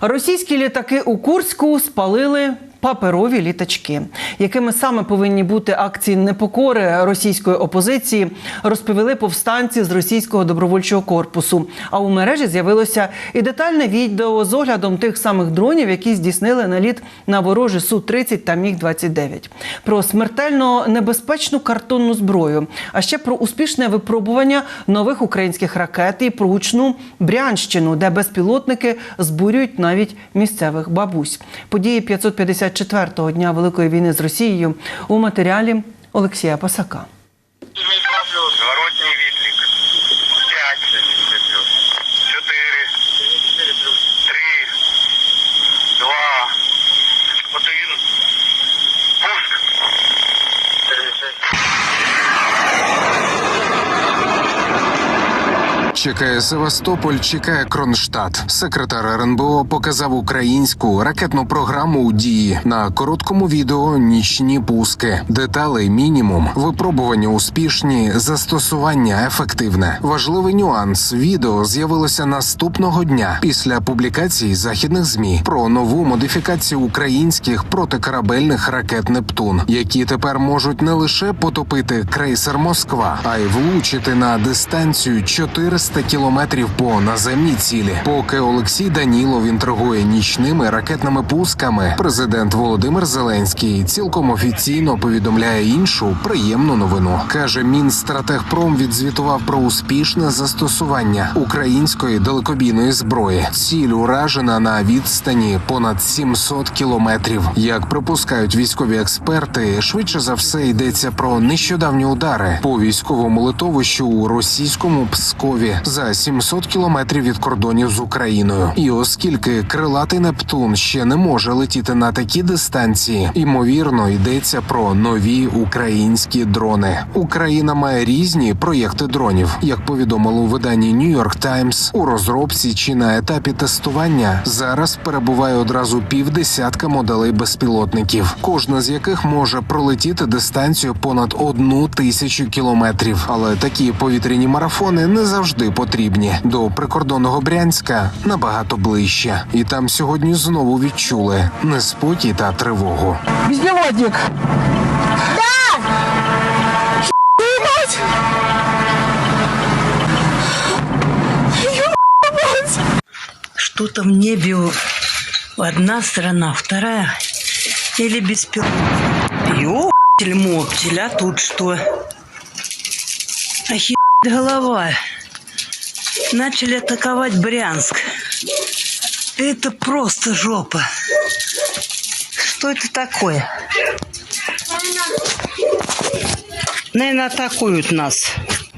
Російські літаки у Курську спалили. Паперові літачки, якими саме повинні бути акції непокори російської опозиції, розповіли повстанці з російського добровольчого корпусу. А у мережі з'явилося і детальне відео з оглядом тих самих дронів, які здійснили наліт на ворожі су 30 та міг 29 про смертельно небезпечну картонну зброю, а ще про успішне випробування нових українських ракет і про гучну Брянщину, де безпілотники збурюють навіть місцевих бабусь. Події 554-го дня Великої війни з Росією у матеріалі Олексія Пасака. Зворотній відлік. П'ять. Чотири. Три. Два. Один. Пуск. Чекає Севастополь, чекає Кронштадт. Секретар РНБО показав українську ракетну програму у дії на короткому відео. Нічні пуски, деталей мінімум, випробування успішні, застосування ефективне. Важливий нюанс. Відео з'явилося наступного дня після публікації західних змі про нову модифікацію українських протикорабельних ракет Нептун, які тепер можуть не лише потопити крейсер Москва, а й влучити на дистанцію 400 кілометрів по наземній цілі. Поки Олексій Данілов інтригує нічними ракетними пусками, президент Володимир Зеленський цілком офіційно повідомляє іншу приємну новину. каже, Мінстратегпром відзвітував про успішне застосування української далекобійної зброї. Ціль уражена на відстані понад 700 кілометрів. Як припускають військові експерти, швидше за все йдеться про нещодавні удари по військовому литовищу у російському Пскові за 700 кілометрів від кордонів з Україною. І оскільки крилатий Нептун ще не може летіти на такі дистанції, ймовірно йдеться про нові українські дрони. Україна має різні проєкти дронів, як повідомило у виданні New York Times, у розробці чи на етапі тестування зараз перебуває одразу півдесятка моделей безпілотників, кожна з яких може пролетіти дистанцію понад одну тисячу кілометрів. Але такі повітряні марафони не завжди потрібні. До прикордонного Брянська набагато ближче, і там сьогодні знову відчули неспокій та тривогу. Безпілотник! Что-то в небе одна страна, вторая или беспилотник. Ёптель моптель, а тут что? Охи голова. Начали атаковать Брянск. Это просто жопа. Что это такое? Наверное, атакуют нас.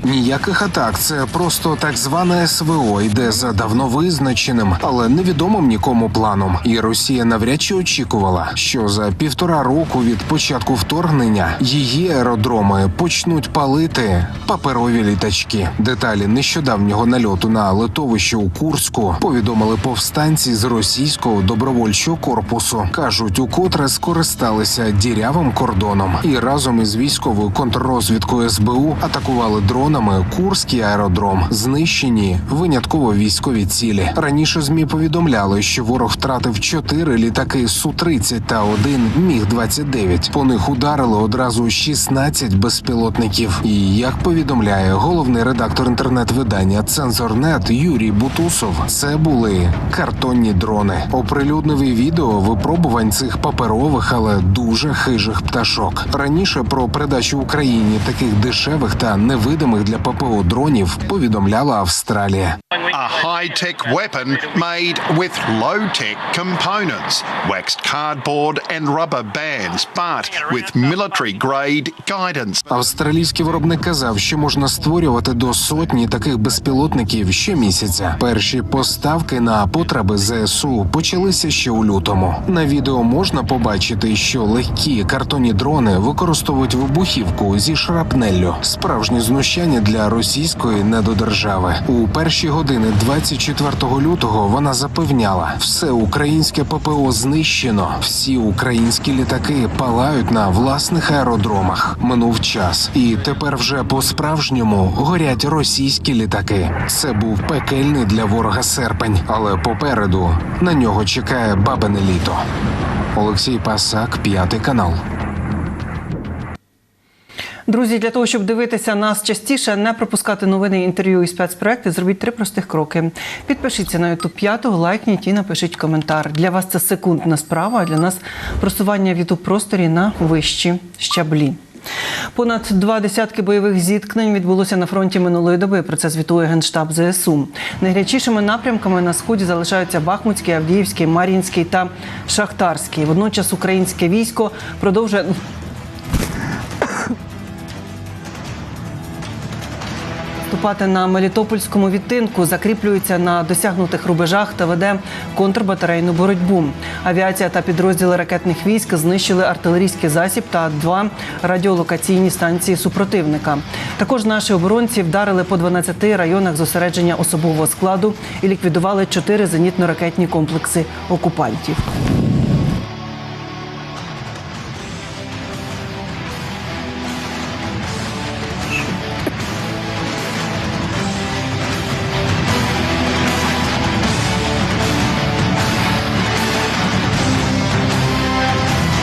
Ніяких атак, це просто так зване СВО йде за давно визначеним, але невідомим нікому планом. І Росія навряд чи очікувала, що за півтора року від початку вторгнення її аеродроми почнуть палити паперові літачки. Деталі нещодавнього нальоту на литовище у Курську повідомили повстанці з російського добровольчого корпусу. кажуть, укотре скористалися дірявим кордоном і разом із військовою контррозвідкою СБУ атакували дронами Курський аеродром. Знищені винятково військові цілі. Раніше змі повідомляли, що ворог втратив чотири літаки су 30 та один міг 29 По них ударили одразу 16 безпілотників. І як повідомляє головний редактор інтернет-видання Цензорнет Юрій Бутусов, це були картонні дрони. Оприлюднив і відео випробувань цих паперових, але дуже хижих пташок. Раніше про передачу Україні таких дешевих та невидимих для ППО дронів повідомляла Австралія. A high tech weapon made with low tech components, waxed cardboard and rubber bands, but with military grade guidance. Австралійський виробник казав, що можна створювати до сотні таких безпілотників щомісяця. Перші поставки на потреби ЗСУ почалися ще у лютому. На відео можна побачити, що легкі картонні дрони використовують вибухівку зі шрапнеллю. Справжні знущання день для російської недодержави. У перші години 24 лютого вона запевняла, все українське ППО знищено, всі українські літаки палають на власних аеродромах. Минув час, і тепер вже по-справжньому горять російські літаки. Це був пекельний для ворога серпень, але попереду на нього чекає бабине літо. Олексій Пасак, п'ятий канал. Друзі, для того, щоб дивитися нас частіше, не пропускати новини, інтерв'ю і спецпроекти, зробіть три простих кроки. Підпишіться на YouTube 5, лайкніть і напишіть коментар. Для вас це секундна справа, а для нас просування в youtube просторі на вищі щаблі. Понад два десятки бойових зіткнень відбулося на фронті минулої доби. Про це звітує генштаб ЗСУ. Найгарячішими напрямками на сході залишаються Бахмутський, Авдіївський, Мар'їнський та Шахтарський. Водночас українське військо продовжує Вступати на Мелітопольському відтинку закріплюється на досягнутих рубежах та веде контрбатарейну боротьбу. Авіація та підрозділи ракетних військ знищили артилерійський засіб та два радіолокаційні станції супротивника. Також наші оборонці вдарили по 12 районах зосередження особового складу і ліквідували чотири зенітно-ракетні комплекси окупантів.